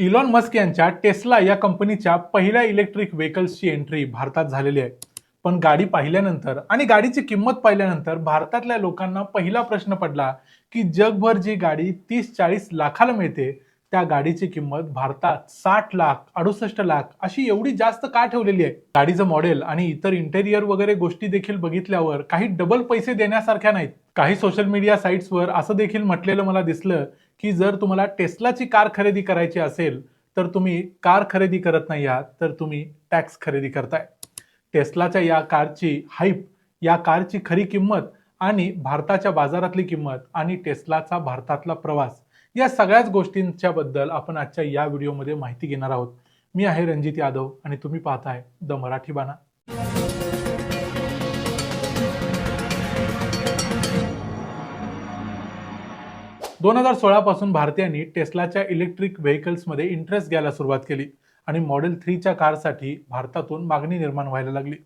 Elon Musk यांच्या Tesla या कंपनीच्या पहिल्या इलेक्ट्रिक व्हेकल्सची एंट्री भारतात झालेली आहे. पण गाडी पाहिल्यानंतर आणि गाडीची किंमत पाहिल्यानंतर भारतातल्या लोकांना पहिला प्रश्न पडला की जगभर जी गाडी तीस चाळीस लाखाला मिळते त्या गाडीची किंमत भारतात साठ लाख अडुसष्ट लाख अशी एवढी जास्त का ठेवलेली आहे? गाडीचं मॉडेल आणि इतर इंटेरियर वगैरे गोष्टी देखील बघितल्यावर काही डबल पैसे देण्यासारख्या नाहीत. काही सोशल मीडिया साईट्सवर असं देखील म्हटलेलं मला दिसलं की जर तुम्हाला टेस्लाची कार खरेदी करायची असेल तर तुम्ही कार खरेदी करत नाही आहात तर तुम्ही टॅक्स खरेदी करताय. टेस्लाच्या या कारची हाईप या कारची खरी किंमत आणि भारताच्या बाजारातली किंमत आणि टेस्लाचा भारतातला प्रवास या सगळ्याच गोष्टींच्या बद्दल आपण आजच्या या व्हिडिओमध्ये माहिती घेणार आहोत. मी आहे रणजित यादव आणि तुम्ही पाहताय द मराठी बाणा. दोन हजार सोळापासून भारतीयांनी टेस्लाच्या इलेक्ट्रिक व्हेकल्समध्ये इंटरेस्ट घ्यायला सुरुवात केली आणि मॉडेल थ्रीच्या कारसाठी भारतातून मागणी निर्माण व्हायला लागली.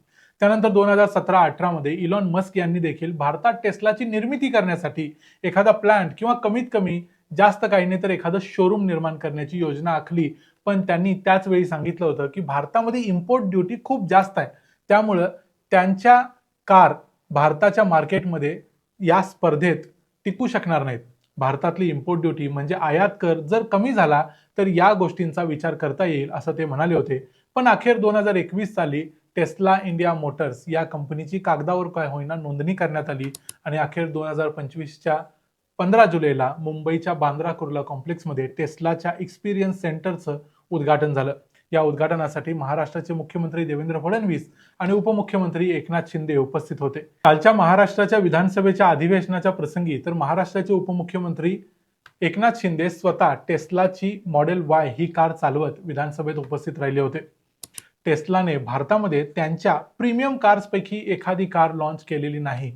त्यानंतर दोन हजार सतरा अठरामध्ये इलॉन मस्क यांनी देखील भारतात टेस्लाची निर्मिती करण्यासाठी एखादा प्लांट किंवा कमीत कमी जास्त काही नाही तर एखादं शोरूम निर्माण करण्याची योजना आखली. पण त्यांनी त्याच वेळी सांगितलं होतं की भारतामध्ये इम्पोर्ट ड्युटी खूप जास्त आहे. त्यामुळं त्यांच्या कार भारताच्या मार्केटमध्ये या स्पर्धेत टिकू शकणार नाहीत. भारतातली इम्पोर्ट ड्युटी म्हणजे आयात कर जर कमी झाला तर या गोष्टींचा विचार करता येईल असं ते म्हणाले होते. पण अखेर दोन हजार एकवीस साली टेस्ला इंडिया मोटर्स या कंपनीची कागदावर काय होईना नोंदणी करण्यात आली आणि अखेर दोन हजार पंचवीसच्या पंधरा जुलैला मुंबईच्या बांद्रा कुर्ला कॉम्प्लेक्समध्ये टेस्लाच्या एक्सपिरियन्स सेंटरचं उद्घाटन झालं. या उद्घाटनासाठी महाराष्ट्राचे मुख्यमंत्री देवेंद्र फडणवीस आणि उपमुख्यमंत्री एकनाथ शिंदे उपस्थित होते. कालच्या महाराष्ट्राच्या विधानसभेच्या अधिवेशनाच्या प्रसंगी तर महाराष्ट्राचे उपमुख्यमंत्री एकनाथ शिंदे स्वतः टेस्लाची मॉडेल वाय ही कार चालवत विधानसभेत उपस्थित राहिले होते. टेस्लाने भारतामध्ये त्यांच्या प्रीमियम कार्सपैकी एखादी कार लॉन्च केलेली नाही.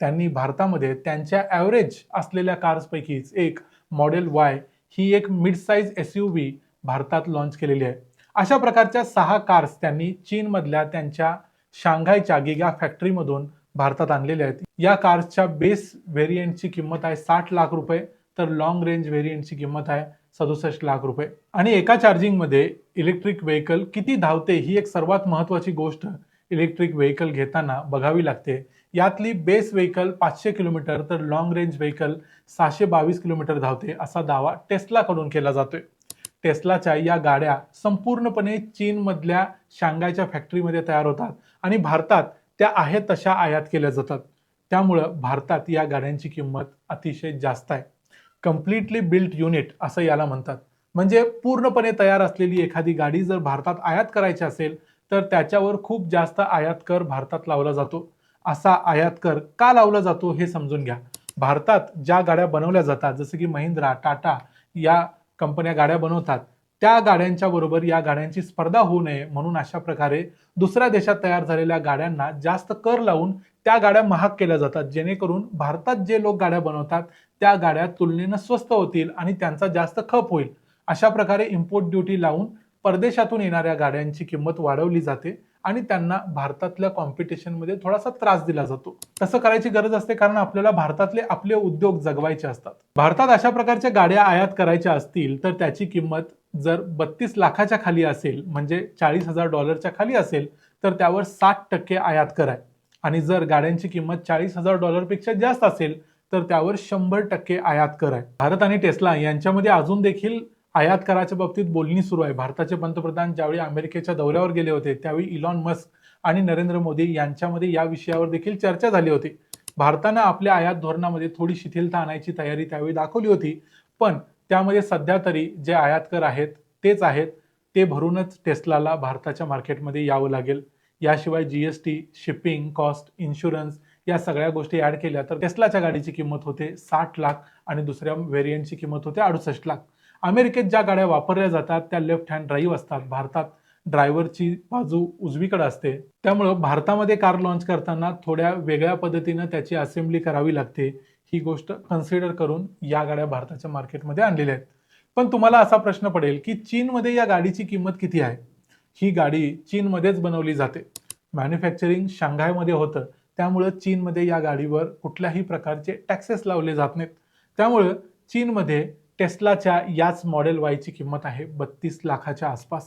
त्यांनी भारतामध्ये त्यांच्या ॲव्हरेज असलेल्या कार्सपैकीच एक मॉडेल वाय ही एक mid size S U V भारतात लॉन्च केलेली आहे. अशा प्रकारच्या सहा कार्स त्यांनी चीनमधल्या त्यांच्या शांघायच्या गिगा फॅक्टरीमधून भारतात आणलेल्या आहेत. या कार्सच्या बेस व्हेरियंटची किंमत आहे साठ लाख रुपये तर लॉंग रेंज व्हेरियंटची किंमत आहे सदुसष्ट लाख रुपये. आणि एका चार्जिंगमध्ये इलेक्ट्रिक व्हेकल किती धावते ही एक सर्वात महत्त्वाची गोष्ट इलेक्ट्रिक व्हेकल घेताना बघावी लागते. यातली बेस व्हेकल पाचशे किलोमीटर तर लॉंग रेंज व्हेकल सहाशे बावीस किलोमीटर धावते असा दावा टेस्लाकडून केला जातोय. टेस्लाच्या या गाड्या संपूर्णपणे चीनमधल्या शांघायच्या फॅक्टरीमध्ये तयार होतात आणि भारतात त्या आहेत तशा आयात केल्या जातात. त्यामुळं भारतात या गाड्यांची किंमत अतिशय जास्त आहे. कम्प्लिटली बिल्ट युनिट असं याला म्हणतात. म्हणजे पूर्णपणे तयार असलेली एखादी गाडी जर भारतात आयात करायची असेल तर त्याच्यावर खूप जास्त आयात कर भारतात लावला जातो. असा आयात कर का लावला जातो हे समजून घ्या. भारतात ज्या गाड्या बनवल्या जातात जसं की महिंद्रा टाटा या कंपन्या गाड्या बनवतात त्या गाड्यांच्या बरोबर या गाड्यांची स्पर्धा होऊ नये म्हणून अशा प्रकारे दुसऱ्या देशात तयार झालेल्या गाड्यांना जास्त कर लावून त्या गाड्या महाग केल्या जातात. जेणेकरून भारतात जे लोक गाड्या बनवतात त्या गाड्या तुलनेनं स्वस्त होतील आणि त्यांचा जास्त खप होईल. अशा प्रकारे इम्पोर्ट ड्युटी लावून परदेशातून येणाऱ्या गाड्यांची किंमत वाढवली जाते. आणि त्यांना भारतातल्या कॉम्पिटिशनमध्ये थोडासा त्रास दिला जातो. तसं करायची गरज असते कारण आपल्याला भारतातले आपले उद्योग जगवायचे असतात. भारतात अशा प्रकारच्या गाड्या आयात करायच्या असतील तर त्याची किंमत जर बत्तीस लाखाच्या खाली असेल म्हणजे चाळीस हजार डॉलरच्या खाली असेल तर त्यावर साठ टक्के आयात कराय. आणि जर गाड्यांची किंमत चाळीस हजार डॉलरपेक्षा जास्त असेल तर त्यावर शंभर टक्के आयात कराय. भारत आणि टेस्ला यांच्यामध्ये अजून देखील आयात कराच्या बाबतीत बोलणी सुरू आहे. भारताचे पंतप्रधान ज्यावेळी अमेरिकेच्या दौऱ्यावर गेले होते त्यावेळी इलॉन मस्क आणि नरेंद्र मोदी यांच्यामध्ये या विषयावर देखील चर्चा झाली होती. भारतानं आपल्या आयात धोरणामध्ये थोडी शिथिलता आणायची तयारी त्यावेळी दाखवली होती. पण त्यामध्ये सध्या तरी जे आयात कर आहेत तेच आहेत. ते भरूनच टेस्लाला भारताच्या मार्केटमध्ये यावं लागेल. याशिवाय G S T shipping cost insurance या सगळ्या गोष्टी ॲड केल्या तर टेस्लाच्या गाडीची किंमत होते साठ लाख आणि दुसऱ्या व्हेरियंटची किंमत होते अडुसष्ट लाख. अमेरिकेत ज्या गाड्या वापरल्या जातात त्या लेफ्ट हँड ड्राईव्ह असतात. भारतात ड्रायव्हरची बाजू उजवीकडे असते. त्यामुळं भारतामध्ये कार लॉन्च करताना थोड्या वेगळ्या पद्धतीनं त्याची असेंब्ली करावी लागते. ही गोष्ट कन्सिडर करून या गाड्या भारताच्या मार्केटमध्ये आणलेल्या आहेत. पण तुम्हाला असा प्रश्न पडेल की चीनमध्ये या गाडीची किंमत किती आहे? ही गाडी चीनमध्येच बनवली जाते. मॅन्युफॅक्चरिंग शांघायमध्ये होतं. त्यामुळं चीनमध्ये या गाडीवर कुठल्याही प्रकारचे टॅक्सेस लावले जात नाहीत. त्यामुळं चीनमध्ये टेस्लाच्या याच मॉडेल वायची किंमत आहे बत्तीस लाखाच्या आसपास.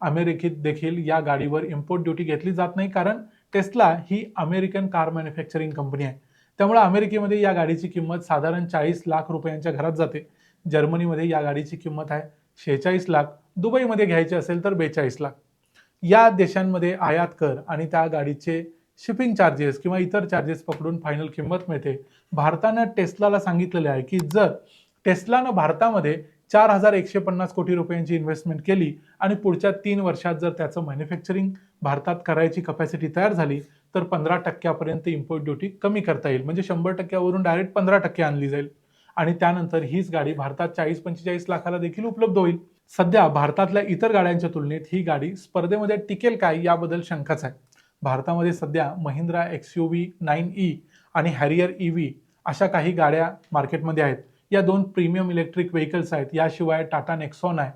अमेरिकेत देखील या गाडीवर इम्पोर्ट ड्युटी घेतली जात नाही कारण टेस्ला ही अमेरिकन कार मॅन्युफॅक्चरिंग कंपनी आहे. त्यामुळे अमेरिकेमध्ये या गाडीची किंमत साधारण चाळीस लाख रुपयांच्या घरात जाते. जर्मनीमध्ये या गाडीची किंमत आहे शेहेचाळीस लाख. दुबईमध्ये घ्यायची असेल तर बेचाळीस लाख. या देशांमध्ये आयात कर आणि त्या गाडीचे शिपिंग चार्जेस किंवा इतर चार्जेस पकडून फायनल किंमत मिळते. भारतानं टेस्लाला सांगितलेले आहे की जर टेस्लानं भारतामध्ये चार हजार एकशे पन्नास कोटी रुपयांची इन्व्हेस्टमेंट केली आणि पुढच्या तीन वर्षात जर त्याचं मॅन्युफॅक्चरिंग भारतात करायची कपॅसिटी तयार झाली तर पंधरा टक्क्यापर्यंत इम्पोर्ट ड्युटी कमी करता येईल. म्हणजे शंभर टक्क्यावरून डायरेक्ट पंधरा टक्के आणली जाईल. आणि त्यानंतर हीच गाडी भारतात चाळीस पंचेचाळीस लाखाला देखील उपलब्ध होईल. सध्या भारतातल्या इतर गाड्यांच्या तुलनेत ही गाडी स्पर्धेमध्ये टिकेल काय याबद्दल शंकाच आहे. भारतामध्ये सध्या Mahindra X U V nine E आणि हॅरियर ई व्ही अशा काही गाड्या मार्केटमध्ये आहेत. या दोन प्रीमियम इलेक्ट्रिक व्हेकल्स आहेत. याशिवाय टाटा नेक्सॉन आहे.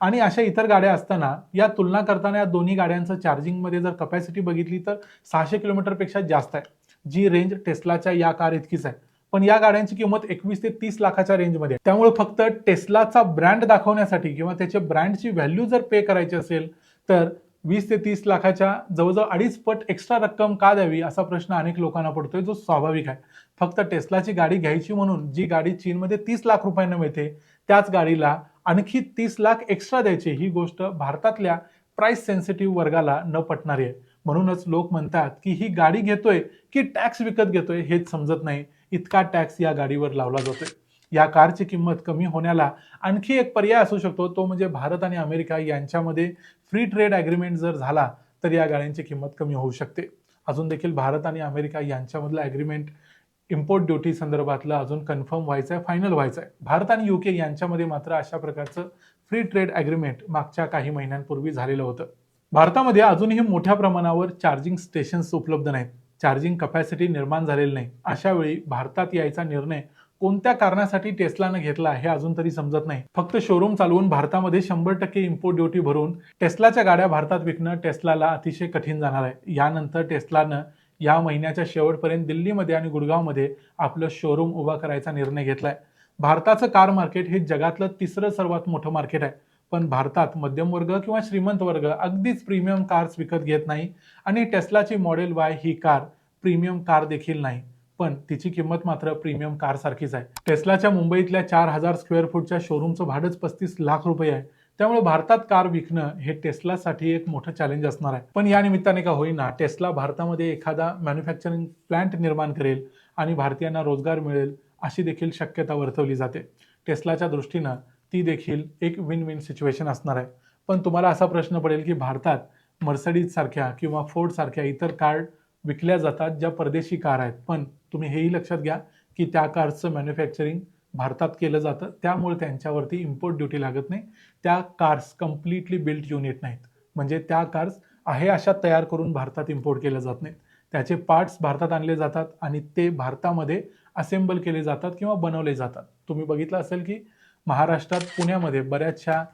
आणि अशा इतर गाड्या असताना या तुलना करताना या दोन्ही गाड्यांचं चार्जिंगमध्ये जर कपॅसिटी बघितली तर सहाशे किलोमीटरपेक्षा जास्त आहे. जी रेंज टेस्लाच्या या कार इतकीच आहे. पण या गाड्यांची किंमत एकवीस ते तीस लाखाच्या रेंजमध्ये आहे. त्यामुळे फक्त टेस्लाचा ब्रँड दाखवण्यासाठी किंवा त्याच्या ब्रँडची व्हॅल्यू जर पे करायची असेल तर वीस ते तीस लाखाच्या जवळजवळ अडीच पट एक्स्ट्रा रक्कम का द्यावी असा प्रश्न अनेक लोकांना पडतोय जो स्वाभाविक आहे. फक्त टेस्लाची गाडी घ्यायची म्हणून जी गाडी चीनमध्ये तीस लाख रुपयांना मिळते त्याच गाडीला आणखी तीस लाख एक्स्ट्रा द्यायचे ही गोष्ट भारतातल्या प्राइस सेन्सिटिव्ह वर्गाला न पटणारी आहे. म्हणूनच लोक म्हणतात की ही गाडी घेतोय की टॅक्स विकत घेतोय हेच समजत नाही. इतका टॅक्स या गाडीवर लावला जातोय. या कारची किंमत कमी होण्याला आणखी एक पर्याय असू शकतो तो म्हणजे भारत आणि अमेरिका यांच्यामध्ये फ्री ट्रेड ॲग्रीमेंट जर झाला तर या गाड्यांची किंमत कमी होऊ शकते. अजून देखील भारत आणि अमेरिका यांच्यामधलं ॲग्रीमेंट इम्पोर्ट ड्युटी संदर्भातलं अजून कन्फर्म व्हायचं आहे फायनल व्हायचं आहे भारत आणि युके यांच्यामध्ये मात्र अशा प्रकारचं फ्री ट्रेड ॲग्रीमेंट मागच्या काही महिन्यांपूर्वी झालेलं होतं. भारतामध्ये अजूनही मोठ्या प्रमाणावर चार्जिंग स्टेशन्स उपलब्ध नाहीत. चार्जिंग कपॅसिटी निर्माण झालेली नाही. अशा वेळी भारतात यायचा निर्णय कोणत्या कारणासाठी टेस्लानं घेतला हे अजून तरी समजत नाही. फक्त शोरूम चालवून भारतामध्ये शंभर टक्के इम्पोर्ट ड्युटी भरून टेस्लाच्या गाड्या भारतात विकणं टेस्लाला अतिशय कठीण जाणार आहे. यानंतर टेस्लानं या महिन्याच्या शेवटपर्यंत दिल्लीमध्ये आणि गुडगावमध्ये आपलं शोरूम उभा करायचा निर्णय घेतलाय. भारताचं कार मार्केट हे जगातलं तिसरं सर्वात मोठं मार्केट आहे. पण भारतात मध्यम वर्ग किंवा श्रीमंत वर्ग अगदीच प्रीमियम कार्स विकत घेत नाही आणि टेस्लाची मॉडेल वाय ही कार प्रीमियम कार देखील नाही. पण तिची किंमत मात्र प्रीमियम कारसारखीच आहे. टेस्लाच्या मुंबईतल्या चार हजार स्क्वेअर फूटच्या शोरूमचं भाडंच पस्तीस लाख रुपये आहे. त्यामुळे भारतात कार विकणं हे टेस्लासाठी एक मोठं चॅलेंज असणार आहे. पण या निमित्ताने का होईना टेस्ला भारतामध्ये एखादा मॅन्युफॅक्चरिंग प्लांट निर्माण करेल आणि भारतीयांना रोजगार मिळेल अशी देखील शक्यता वर्तवली जाते. टेस्लाच्या दृष्टीनं ती देखील एक विन विन सिच्युएशन असणार आहे. पण तुम्हाला असा प्रश्न पडेल की भारतात मर्सडीज सारख्या किंवा फोर्ड सारख्या इतर कार विकल्या जातात ज्या परदेशी कार आहेत. पण तुम्ही हेही लक्षात घ्या की त्या कारचं मॅन्युफॅक्चरिंग भारतात केलं जातं. त्यामुळे त्यांच्यावरती इम्पोर्ट ड्युटी लागत नाही. त्या कार्स कम्प्लिटली बिल्ट युनिट नाहीत. म्हणजे त्या कार्स आहे अशा तयार करून भारतात इम्पोर्ट केल्या जात नाहीत. त्याचे पार्ट्स भारतात आणले जातात आणि ते भारतामध्ये असेंबल केले जातात किंवा बनवले जातात. तुम्ही बघितलं असेल की महाराष्ट्रात पुण्यामध्ये बऱ्याचशा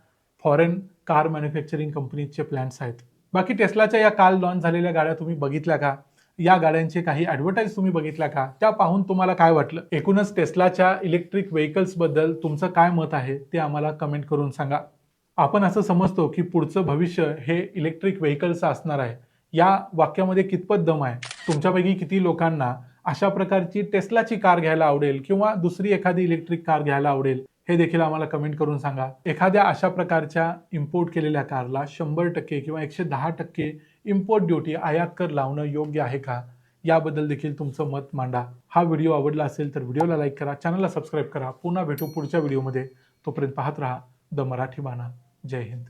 फॉरेन कार मॅन्युफॅक्चरिंग कंपनीजचे प्लॅन्ट्स आहेत. बाकी टेस्लाच्या या काल लॉन्च झालेल्या गाड्या तुम्ही बघितल्या का? या गाड्यांचे काही ॲडव्हर्टाईज तुम्ही बघितल्या का? त्या पाहून तुम्हाला काय वाटलं? एकूणच टेस्लाच्या इलेक्ट्रिक व्हेकल्सबद्दल तुमचं काय मत आहे ते आम्हाला कमेंट करून सांगा. आपण असं समजतो की पुढचं भविष्य हे इलेक्ट्रिक व्हेकल्सचं असणार आहे. या वाक्यामध्ये कितपत दम आहे? तुमच्यापैकी किती लोकांना अशा प्रकारची टेस्लाची कार घ्यायला आवडेल किंवा दुसरी एखादी इलेक्ट्रिक कार घ्यायला आवडेल हे देखील आम्हाला कमेंट करून सांगा. एखाद्या अशा प्रकारच्या इम्पोर्ट केलेल्या कारला शंभर टक्के किंवा एकशे दहा टक्के इम्पोर्ट ड्युटी आयात कर लावणं योग्य आहे का? याबद्दल देखील तुमचं मत मांडा. हा व्हिडिओ आवडला असेल तर व्हिडिओला लाईक करा चॅनलला सबस्क्राईब करा. पुन्हा भेटू पुढच्या व्हिडिओमध्ये. तोपर्यंत पाहत राहा. द मराठी बाणा जय हिंद.